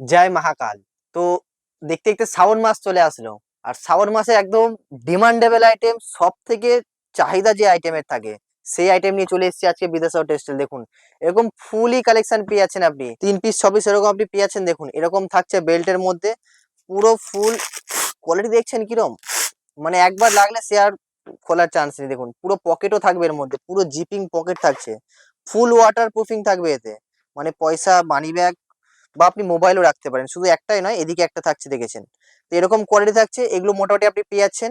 জয় মহাকাল। তো দেখতে দেখতে শ্রাবণ মাস চলে আসলো। আর শ্রাবণ মাসে একদম ডিমান্ডেবল আইটেম সব থেকে চাহিদা যে আইটেমের থাকে, সেই আইটেম নিয়ে চলে এসেছি আজকে বিদেশা টেক্সটাইল দেখুন। এরকম ফুলি কালেকশন পেয়ে যাচ্ছেন আপনি। তিন পিস ছ এরকম আপনি পেয়ে যাচ্ছেন, দেখুন। এরকম থাকছে বেল্টের মধ্যে। পুরো ফুল কোয়ালিটি দেখছেন কিরম? মানে একবার লাগলে সে আর খোলার চান্স নেই, দেখুন। পুরো পকেটও থাকবে এর মধ্যে। পুরো জিপিং পকেট থাকছে। ফুল ওয়াটার প্রুফিং থাকবে এতে। মানে পয়সা মানি ব্যাগ বা আপনি মোবাইলও রাখতে পারেন। শুধু একটাই নয়, এদিকে একটা থাকছে দেখেছেন। তো এরকম কোয়ালিটি থাকছে, এগুলো মোটামুটি আপনি পেয়ে যাচ্ছেন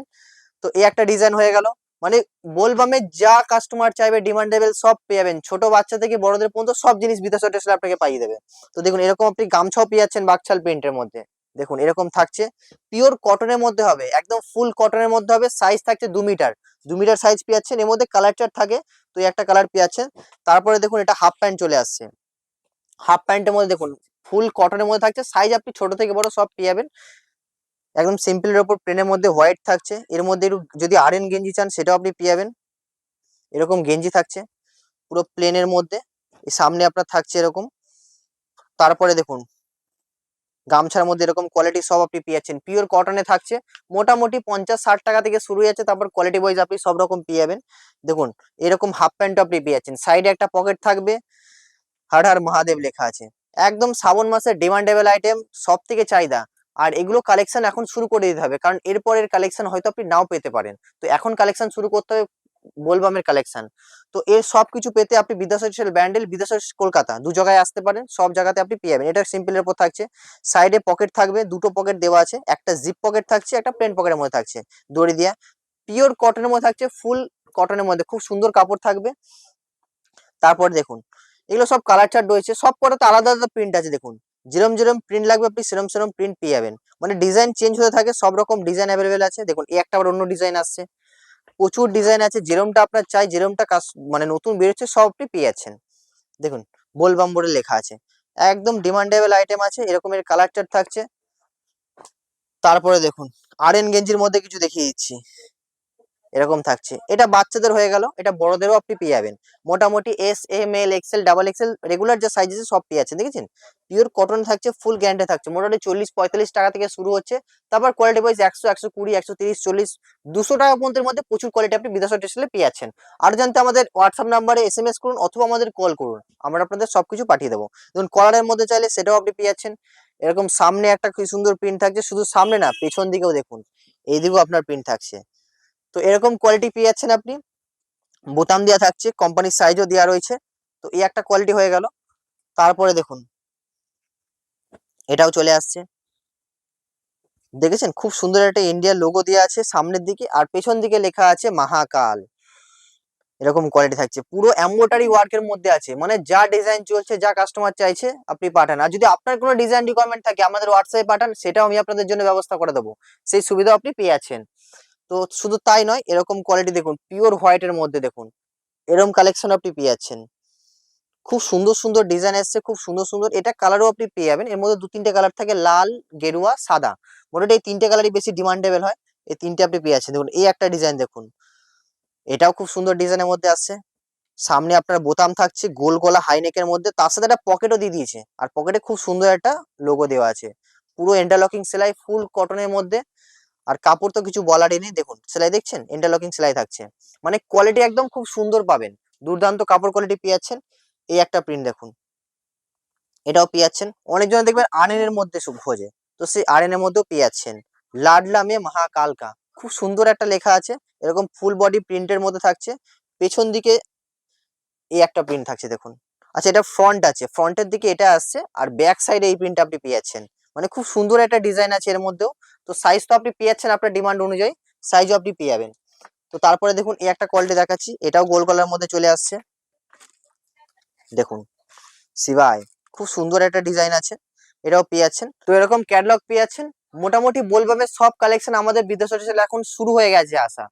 তো এই একটা ডিজাইন হয়ে গেল। মানে বোলবামে যা কাস্টমার চাইবে ডিমান্ডেবল সব পেয়ে যাবেন ছোট বাচ্চা থেকে বড়দের পর্যন্ত সব জিনিস বিদেশ টেসলে আপনাকে পাইয়ে দেবে। তো দেখুন, এরকম আপনি গামছাও পেয়ে যাচ্ছেন বাকছাল প্রিন্টের মধ্যে। দেখুন, এরকম থাকছে। পিওর কটনের মধ্যে হবে, একদম ফুল কটনের মধ্যে হবে সাইজ থাকছে দু মিটার দু মিটার সাইজ পেয়ে যাচ্ছেন এর মধ্যে কালার চার্ট থাকে, তো একটা কালার পেয়ে যাচ্ছেন তারপরে দেখুন, এটা হাফ প্যান্ট চলে আসছে। হাফ প্যান্টের মধ্যে দেখুন ফুল কটনের মধ্যে থাকছে। সাইজ আপনি ছোট থেকে বড় সব পেয়ে যাবেন একদম সিম্পলের ওপর প্লেনের মধ্যে হোয়াইট থাকছে। এর মধ্যে যদি আর এন গেঞ্জি চান, সেটাও আপনি পেয়ে যাবেন এরকম গেঞ্জি থাকছে পুরো প্লেনের মধ্যে। সামনে আপনার থাকছে এরকম। তারপরে দেখুন, গামছার মধ্যে এরকম কোয়ালিটি সব আপনি পেয়ে যাচ্ছেন পিওর কটনে থাকছে। মোটামুটি পঞ্চাশ, ষাট টাকা থেকে শুরু হয়ে যাচ্ছে তারপর কোয়ালিটি ওয়াইজ আপনি সব রকম পেয়ে যাবেন দেখুন, এরকম হাফ প্যান্ট আপনি পেয়ে যাচ্ছেন সাইডে একটা পকেট থাকবে। হার হার মহাদেব লেখা আছে। একদম শ্রাবণ মাসের ডিমান্ডেবল আইটেম সব থেকে চাহিদা। আর এগুলো কালেকশন এখন শুরু করে দিতে হবে, কারণ এরপরের কালেকশন হয়তো আপনি নাও পেতে পারেন। তো এখন কালেকশন শুরু করতে হবে বোলবামের কালেকশন তো এর সব কিছু পেতে আপনি বিদ্যাসাগর ব্যান্ডেল বিদ্যাসাগর কলকাতা, দু জায়গায় আসতে পারেন, সব জায়গাতে আপনি পেয়ে যাবেন। এটা সিম্পলের উপর থাকছে। সাইডে পকেট থাকবে, দুটো পকেট দেওয়া আছে, একটা জিপ পকেট থাকছে, একটা প্লেন পকেটের মধ্যে থাকছে, দড়ি দিয়া। পিওর কটনের মধ্যে থাকছে ফুল কটনের মধ্যে, খুব সুন্দর কাপড় থাকবে। তারপর দেখুন এগুলো সব কালার চার্ট রয়েছে। সব কটাতে আলাদা আলাদা প্রিন্ট আছে, দেখুন। যেরম যেরম প্রিন্ট লাগবে আপনি সেরম সেরম প্রিন্ট পেয়ে যাবেন। মানে ডিজাইন চেঞ্জ হতে থাকে, সব রকম ডিজাইন অ্যাভেলেবেল আছে। দেখুন, এই একটা আবার অন্য ডিজাইন আসছে। প্রচুর ডিজাইন আছে, যেরমটা আপনার চাই, যেরমটা কাস- মানে নতুন বেরোচ্ছে সব আপনি পেয়ে যাচ্ছেন। দেখুন বোলবাম বোর্ডে লেখা আছে। একদম ডিমান্ডেবল আইটেম আছে এরকমের কালার চার্ট থাকছে। তারপরে দেখুন আর এন গেঞ্জির মধ্যে কিছু দেখিয়ে দিচ্ছি। এরকম থাকছে। এটা বাচ্চাদের হয়ে গেল, এটা বড়দেরও আপনি পেয়ে যাবেন। মোটামুটি S M L XL double XL regular যে সাইজ আছে সব পেয়ে যাচ্ছেন, দেখেছেন? পিওর কটন থাকছে ফুল গ্যান্ডে থাকছে। মোটামুটি চল্লিশ, পঁয়তাল্লিশ টাকা থেকে শুরু হচ্ছে। তারপর কোয়ালিটি ওয়াইজ একশো একশো কুড়ি, একশো তিরিশ, চল্লিশ, দুশো টাকা পর্যন্ত মধ্যে প্রচুর কোয়ালিটি আপনি বিদেশ টেস্টে পেয়ে যাচ্ছেন। আর জানতে আমাদের হোয়াটসঅ্যাপ নাম্বারে এস এম এস করুন অথবা আমাদের কল করুন। আমরা আপনাদের সব কিছু পাঠিয়ে দেবো। দেখুন কলারের মধ্যে চাইলে সেটাও আপনি পেয়ে যাচ্ছেন। এরকম সামনে একটা খুব সুন্দর প্রিন্ট থাকছে, শুধু সামনে না, পেছন দিকেও দেখুন। এইদিকেও আপনার প্রিন্ট থাকছে। তো এরকম কোয়ালিটি পেয়ে যাচ্ছেন আপনি। বোতাম দেওয়া থাকছে কোম্পানির সাইজও দেওয়া রয়েছে। তো এই একটা কোয়ালিটি হয়ে গেল। তারপরে দেখুন। এটাও চলে আসছে। দেখেছেন? খুব সুন্দর একটা ইন্ডিয়ার লোগো দেওয়া আছে সামনের দিকে আর পেছন দিকে লেখা আছে মহাকাল। এরকম কোয়ালিটি থাকছে। পুরো এম্বোটারি ওয়ার্কের মধ্যে আছে। মানে যা ডিজাইন চলছে, যা কাস্টমার চাইছে, আপনি পাঠান। আর যদি আপনার কোনো ডিজাইন রিকোয়ারমেন্ট থাকে, আমাদের হোয়াটসঅ্যাপে পাঠান, সেটাও আমি আপনাদের জন্য ব্যবস্থা করে দেবো। সেই সুবিধাও আপনি পেয়ে যাচ্ছেন। তো শুধু তাই নয়, এরকম কোয়ালিটি দেখুন পিওর হোয়াইটের মধ্যে দেখুন এরকম কালেকশন আপনি পেয়ে যাচ্ছেন। খুব সুন্দর সুন্দর ডিজাইন এসছে, খুব সুন্দর সুন্দর, এটা কালারও আপনি পেয়ে যাবেন, এর মধ্যে দু তিনটে কালার থাকে, লাল, গেরুয়া, সাদা, মোটামুটি এই তিনটে কালারই বেশি ডিমান্ডেবল হয়, এই তিনটে আপনি পেয়ে যাচ্ছেন, দেখুন, এই একটা ডিজাইন দেখুন, এটাও খুব সুন্দর ডিজাইনের মধ্যে আসছে, সামনে আপনার বোতাম থাকছে, গোল গলা হাইনেকের মধ্যে, তার সাথে একটা পকেটও দিয়ে দিয়েছে, আর পকেটে খুব সুন্দর একটা লোগো দেওয়া আছে, পুরো ইন্টারলকিং সেলাই ফুল কটনের মধ্যে আর কাপড় তো কিছু বলারই নেই। দেখুন, সেলাই দেখছেন? ইন্টারলকিং সেলাই থাকছে। মানে কোয়ালিটি একদম খুব সুন্দর পাবেন। দুর্দান্ত কাপড় কোয়ালিটি পেয়ে যাচ্ছেন এই একটা প্রিন্ট দেখুন। এটাও পেয়ে যাচ্ছেন অনেকজন দেখবেন আরএন এর মধ্যে খোঁজে। তো সেই আরএন এর মধ্যেও পেয়ে যাচ্ছেন লাডলা মে মহাকালকা। খুব সুন্দর একটা লেখা আছে। এরকম ফুল বডি প্রিন্টের মধ্যে থাকছে। পেছন দিকে এই একটা প্রিন্ট থাকছে, দেখুন। আচ্ছা এটা ফ্রন্ট আছে। ফ্রন্টের দিকে এটা আসছে। আর ব্যাক সাইডে এই প্রিন্ট আপনি পেয়ে যাচ্ছেন মানে খুব সুন্দর একটা ডিজাইন আছে এর মধ্যেও। তো সাইজ তো আপনি পেয়ে যাচ্ছেন আপনার ডিমান্ড অনুযায়ী সাইজও আপনি পেয়ে যাবেন। তো তারপরে দেখুন, এই একটা কোয়ালিটি দেখাচ্ছি, এটাও গোল কালার মধ্যে চলে আসছে। দেখুন শিবাই খুব সুন্দর একটা ডিজাইন আছে, এটাও পেয়ে যাচ্ছেন। তো এরকম ক্যাটলগ পেয়ে যাচ্ছেন, মোটামুটি বলবামের সব কালেকশন আমাদের বিদেশ এখন শুরু হয়ে গেছে আসা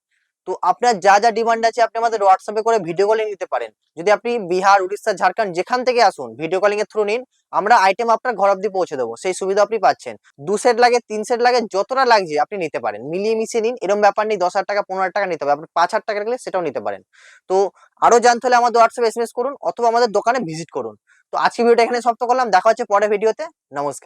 তো আপনার যা যা ডিমান্ড আছে আপনি আমাদের হোয়াটসঅ্যাপে করে ভিডিও কলিং নিতে পারেন। যদি আপনি বিহার, উড়িষ্যা, ঝাড়খণ্ড যেখান থেকে আসুন ভিডিও কলিং এর থ্রু নিন, আমরা আইটেম আপনার ঘর অব্দি পৌঁছে দেবো। সেই সুবিধা আপনি পাচ্ছেন। দু সেট লাগে, তিন সেট লাগে, যতটা লাগছে আপনি নিতে পারেন। মিলিয়ে মিশিয়ে নিন এরকম ব্যাপার নেই, দশ হাজার টাকা, পনেরো টাকা নিতে হবে। আপনি পাঁচ হাজার টাকা লাগলে সেটাও নিতে পারেন। তো আরও জানতে হলে আমাদের হোয়াটসঅ্যাপ এস করুন, অথবা আমাদের দোকানে ভিজিট করুন। তো আজকে ভিডিওটা এখানে সমাপ্ত করলাম। দেখা হচ্ছে পরের ভিডিওতে নমস্কার।